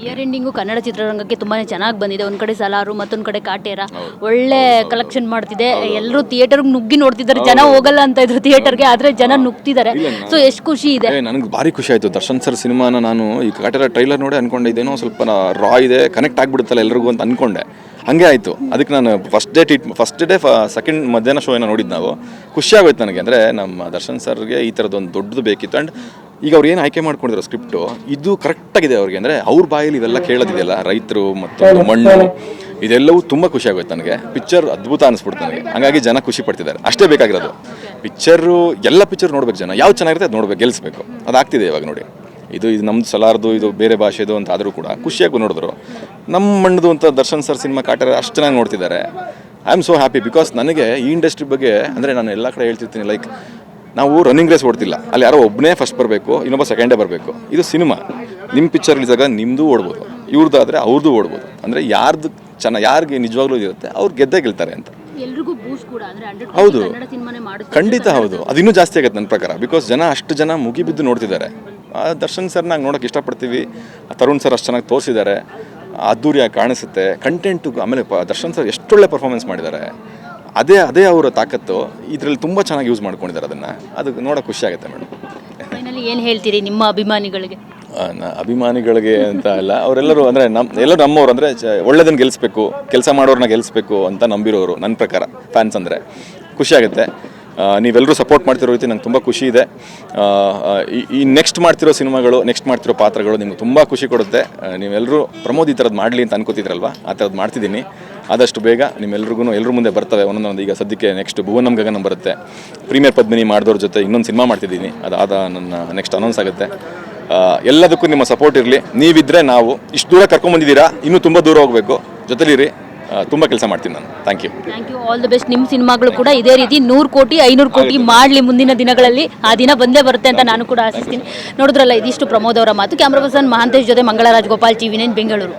Year ending Kannada ಚಿತ್ರರಂಗಕ್ಕೆ ತುಂಬಾನೇ ಚೆನ್ನಾಗಿ ಬಂದಿದೆ. ಒಂದ್ ಕಡೆ ಸಲಾರು ಮತ್ತೊಂದ್ ಕಡೆ ಕಾಟೇರ. ಒಳ್ಳೆ ಕಲೆಕ್ಷನ್ ಮಾಡ್ತಿದೆ. ಎಲ್ಲರೂ ಥಿಯೇಟರ್ ನುಗ್ಗಿ ನೋಡ್ತಿದ್ದಾರೆ. ಜನ ಹೋಗಲ್ಲ ಅಂತ ಇದ್ರು ಥಿಯೇಟರ್ಗೆ ಆದ್ರೆ ಜನ ನುಗ್ತಿದ್ದಾರೆ. ಸೊ ಎಷ್ಟು ಖುಷಿ ಇದೆ. ನನಗೆ ಭಾರಿ ಖುಷಿ ಆಯ್ತು. ದರ್ಶನ್ ಸರ್ ಸಿನಿಮಾನ ನಾನು ಈ ಕಾಟೇರ ಟ್ರೈಲರ್ ನೋಡಿ ಅನ್ಕೊಂಡೆ. ಇದೇನೋ ಸ್ವಲ್ಪ ರಾ ಇದೆ ಕನೆಕ್ಟ್ ಆಗ್ಬಿಡುತ್ತಲ್ಲ ಎಲ್ರಿಗೂ ಅಂತ ಅನ್ಕೊಂಡೆ. ಹಂಗೆ ಆಯ್ತು. ಅದಕ್ಕೆ ನಾನು first day treat first day second ಮಧ್ಯಾಹ್ನ ಶೋ ಏನೋ ನೋಡಿದ್ದು ನಾವು. ಖುಷಿ ಆಗೋಯ್ತು ನನಗೆ. ಅಂದರೆ ನಮ್ಮ ದರ್ಶನ್ ಸರ್ಗೆ ಈ ಥರದ್ದು ಒಂದು ದೊಡ್ಡದು ಬೇಕಿತ್ತು. ಆ್ಯಂಡ್ ಈಗ ಅವ್ರು ಏನು ಆಯ್ಕೆ ಮಾಡ್ಕೊಂಡಿದ್ರು ಸ್ಕ್ರಿಪ್ಟು ಇದು ಕರೆಕ್ಟಾಗಿದೆ ಅವ್ರಿಗೆ. ಅಂದರೆ ಅವ್ರ ಬಾಯಲ್ಲಿ ಇವೆಲ್ಲ ಕೇಳೋದಿದೆಯಲ್ಲ ರೈತರು ಮತ್ತು ಮಣ್ಣು ಇದೆಲ್ಲವೂ ತುಂಬ ಖುಷಿ ಆಗೋಯ್ತು ನನಗೆ. ಪಿಕ್ಚರ್ ಅದ್ಭುತ ಅನಿಸ್ಬಿಡ್ತು ನನಗೆ. ಹಾಗಾಗಿ ಜನ ಖುಷಿ ಪಡ್ತಿದ್ದಾರೆ. ಅಷ್ಟೇ ಬೇಕಾಗಿರೋದು. ಪಿಕ್ಚರು ಎಲ್ಲ ಪಿಕ್ಚರ್ ನೋಡ್ಬೇಕು ಜನ. ಯಾವ ಚೆನ್ನಾಗಿರುತ್ತೆ ಅದು ನೋಡ್ಬೇಕು ಗೆಲ್ಲಿಸ್ಬೇಕು ಅದಾಗ್ತಿದೆ ಇವಾಗ ನೋಡಿ. ಇದು ಇದು ನಮ್ದು ಸಲಾರ್ದು ಇದು ಬೇರೆ ಭಾಷೆದು ಅಂತ ಆದರೂ ಕೂಡ ಖುಷಿಯಾಗಿ ನೋಡಿದ್ರು. ನಮ್ಮ ಮಣ್ಣದು ಅಂತ ದರ್ಶನ್ ಸರ್ ಸಿನಿಮಾ ಕಾಟರ ಅಷ್ಟು ಚೆನ್ನಾಗಿ ನೋಡ್ತಿದ್ದಾರೆ. I am so happy because ನನಗೆ ಈ ಇಂಡಸ್ಟ್ರಿ ಬಗ್ಗೆ ಅಂದರೆ ನಾನು ಎಲ್ಲ ಕಡೆ ಹೇಳ್ತಿರ್ತೀನಿ ಲೈಕ್ ನಾವು ರನ್ನಿಂಗ್ ರೇಸ್ ಓಡ್ತಿಲ್ಲ. ಅಲ್ಲಿ ಯಾರೋ ಒಬ್ಬನೇ ಫಸ್ಟ್ ಬರಬೇಕು ಇನ್ನೊಬ್ಬ ಸೆಕೆಂಡೇ ಬರಬೇಕು. ಇದು ಸಿನಿಮಾ ನಿಮ್ಮ ಪಿಕ್ಚರ್ ಇಳಿದಾಗ ನಿಮ್ಮದು ಓಡ್ಬೋದು. ಇವ್ರದ್ದಾದರೆ ಅವ್ರದ್ದು ಓಡ್ಬೋದು. ಅಂದರೆ ಯಾರ್ದು ಚೆನ್ನಾಗಿ ಯಾರಿಗೆ ನಿಜವಾಗ್ಲೂ ಇರುತ್ತೆ ಅವ್ರು ಗೆದ್ದೇ ಗೆಲ್ತಾರೆ ಅಂತ. ಎಲ್ರಿಗೂ ಬೂಸ್ಟ್ ಕೂಡ ಅಂದ್ರೆ 100% ಹೌದು. ಖಂಡಿತ ಹೌದು. ಅದು ಇನ್ನೂ ಜಾಸ್ತಿ ಆಗುತ್ತೆ ನನ್ನ ಪ್ರಕಾರ. ಬಿಕಾಸ್ ಜನ ಅಷ್ಟು ಜನ ಮುಗಿಬಿದ್ದು ನೋಡ್ತಿದ್ದಾರೆ. ಆ ದರ್ಶನ್ ಸರ್ ನಾವು ನೋಡೋಕೆ ಇಷ್ಟಪಡ್ತೀವಿ. ಆ ತರುಣ್ ಸರ್ ಅಷ್ಟು ಚೆನ್ನಾಗಿ ತೋರಿಸಿದ್ದಾರೆ. ಅದ್ದೂರಿಯಾಗಿ ಕಾಣಿಸುತ್ತೆ. ಕಂಟೆಂಟು ಆಮೇಲೆ ಪ- ದರ್ಶನ್ ಸರ್ ಎಷ್ಟೊಳ್ಳೆ ಪರ್ಫಾರ್ಮೆನ್ಸ್ ಮಾಡಿದ್ದಾರೆ. ಅದೇ ಅದೇ ಅವರ ತಾಕತ್ತು. ಇದರಲ್ಲಿ ತುಂಬ ಚೆನ್ನಾಗಿ ಯೂಸ್ ಮಾಡ್ಕೊಂಡಿದ್ದಾರೆ ಅದನ್ನು. ಅದು ನೋಡೋಕೆ ಖುಷಿ ಆಗುತ್ತೆ ಮೇಡಮ್. ಫೈನಲಿ ಏನು ಹೇಳ್ತೀರಿ ನಿಮ್ಮ ಅಭಿಮಾನಿಗಳಿಗೆ? ಅಭಿಮಾನಿಗಳಿಗೆ ಅಂತ ಅಲ್ಲ ಅವರೆಲ್ಲರೂ ಅಂದರೆ ನಮ್ಮ ಎಲ್ಲರೂ ನಮ್ಮವ್ರು ಅಂದರೆ ಒಳ್ಳೇದನ್ನು ಗೆಲ್ಲಿಸ್ಬೇಕು ಕೆಲಸ ಮಾಡೋರನ್ನ ಗೆಲ್ಲಿಸ್ಬೇಕು ಅಂತ ನಂಬಿರೋರು ನನ್ನ ಪ್ರಕಾರ ಫ್ಯಾನ್ಸ್ ಅಂದರೆ. ಖುಷಿ ಆಗುತ್ತೆ. ಆ, ನೀವೆಲ್ಲರೂ ಸಪೋರ್ಟ್ ಮಾಡ್ತಿರೋ ರೀತಿ ನಂಗೆ ತುಂಬ ಖುಷಿ ಇದೆ. ಈ- ನೆಕ್ಸ್ಟ್ ಮಾಡ್ತಿರೋ ಸಿನಿಮಾಗಳು ನೆಕ್ಸ್ಟ್ ಮಾಡ್ತಿರೋ ಪಾತ್ರಗಳು ನಿಮ್ಗೆ ತುಂಬ ಖುಷಿ ಕೊಡುತ್ತೆ. ನೀವೆಲ್ಲರೂ ಪ್ರಮೋದ್ ಈ ಥರದ್ದು ಮಾಡಲಿ ಅಂತ ಅನ್ಕೋತಿದ್ರಲ್ವ? ಆ ಥರದ್ದು ಮಾಡ್ತಿದ್ದೀನಿ. ಆದಷ್ಟು ಬೇಗ ನಿಮ್ಮೆಲ್ರಿಗೂ ಎಲ್ಲರ ಮುಂದೆ ಬರ್ತವೆ ಒಂದೊಂದೊಂದು. ಈಗ ಸದ್ಯಕ್ಕೆ ನೆಕ್ಸ್ಟ್ ಭುವನಂ ಗಗನಂ ಬರುತ್ತೆ. ಪ್ರೀಮಿಯರ್ ಪದ್ಮಿನಿ ಮಾಡಿದವ್ರ ಜೊತೆ ಇನ್ನೊಂದು ಸಿನಿಮಾ ಮಾಡ್ತಿದ್ದೀನಿ. ಅದಾದ ನನ್ನ ನೆಕ್ಸ್ಟ್ ಅನೌನ್ಸ್ ಆಗುತ್ತೆ. ಎಲ್ಲದಕ್ಕೂ ನಿಮ್ಮ ಸಪೋರ್ಟ್ ಇರಲಿ. ನೀವಿದ್ದರೆ ನಾವು ಇಷ್ಟು ದೂರ ಕರ್ಕೊಂಬಂದಿದ್ದೀರಾ ಇನ್ನೂ ತುಂಬ ದೂರ ಹೋಗಬೇಕು. ಜೊತೆಲಿರಿ. ತುಂಬ ಕೆಲಸ ಮಾಡ್ತೀನಿ ನಾನು. Thank you thank you all the best ನಿಮ್ಮ ಸಿನಿಮಾಗಳು ಕೂಡ ಇದೇ ರೀತಿ ನೂರು ಕೋಟಿ ಐನೂರು ಕೋಟಿ ಮಾಡಲಿ ಮುಂದಿನ ದಿನಗಳಲ್ಲಿ. ಆ ದಿನ ಬಂದೇ ಬರುತ್ತೆ ಅಂತ ನಾನು ಕೂಡ ಆಶಿಸ್ತೀನಿ. ನೋಡಿದ್ರಲ್ಲ ಇದಿಷ್ಟು ಪ್ರಮೋದ್ ಅವರ ಮಾತು. ಕ್ಯಾಮ್ರಾ ಪರ್ಸನ್ ಮಹಾಂತೇಶ್ ಜೊತೆ ಮಂಗಳರಾಜ್ ಗೋಪಾಲ್ ಟಿವಿ ನೈನ್ ಬೆಂಗಳೂರು.